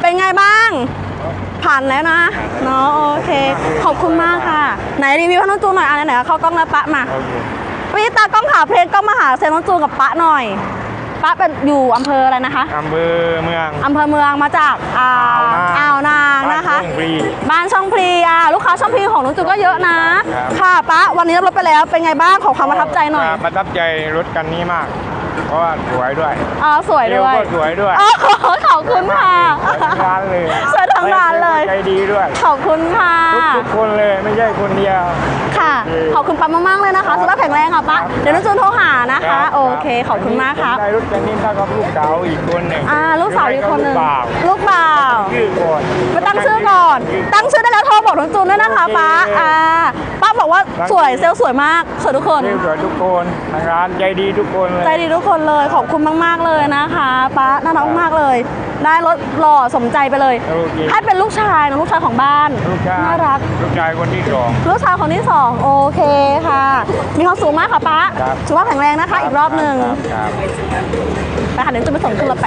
เป็นไงบ้าง ผ่านแล้วนะเนาะโอเค ขอบคุณมากค่ะ ไหนรีวิวให้น้องจูนหน่อยอะไหนๆเข้ากล้องแล้วปะมาโอเคพี่ตากล้องขาเพลงกล้องมาหาเซนน้องจูนกับปะหน่อยปะเป็นอยู่อำเภออะไรนะคะอำเภอเมืองอำเภอเมืองมาจากอ่าอ่าวนางนะคะ บ้าทุ่งฟรีบ้านช่องพลีอะลูกค้าช่องพลีของน้องจูนก็เยอะนะครับค่ะปะวันนี้รับรถไปแล้วเป็นไงบ้างขอความประทับใจหน่อยประทับใจรถคันนี้มาก เพราะว่าสวยด้วยอ๋อสวยเร็วด้วยก็สวยด้วย อ๋อขอบคุณค่ะสวยทั้งร้านเลยสวยทั้งร้านเลย ใจดีด้วย ขอบคุณค่ะ ทุกทุกคนเลยไม่ใช่คนเดียว ค่ะโอเคขอบคุณปั๊มมากๆเลยนะคะสุขภาพแข็งแรงค่ะป้าครับเดี๋ยวน้องจูนโทรหานะรัคะบโอเค ขอบคุณมากครับได้รถคันนี้ถ้ากับลูกสาวอีกคนหนึ่งอ่า ลูกสาวอีกคนหนึ่งรือไม่ลูกบ่าวก็ลูกบ่าวชื่อก่อนมาตั้งชื่อก่อน ตั้งชื่อได้แล้วโทรบอกน้องจูนด้วยนะคะโอเคป้า อ่า ป้าบอกว่าตั้งสวยเซลล์สวยมากสวยทุกคนเรียบร้อยทุกคนทางร้านใจดีทุกคนเลย ใจดีทุกคนเลย ขอบคุณมากๆเลยนะคะป้าน่ารักมากๆเลย ได้รถหล่อสมใจไปเลยโอเคให้เป็นลูกชายนะลูกชายของบ้าน ลูกชายน่ารัก ลูกชายคนที่สอง ลูกชายคนที่สองโอเคค่ะ มีความสูงมากค่ะป้าครับ สุขภาพแข็งแรงนะคะ อีกรอบหนึ่งครับ ไปค่ะเดี๋ยวจะไปส่งขึ้นรถไป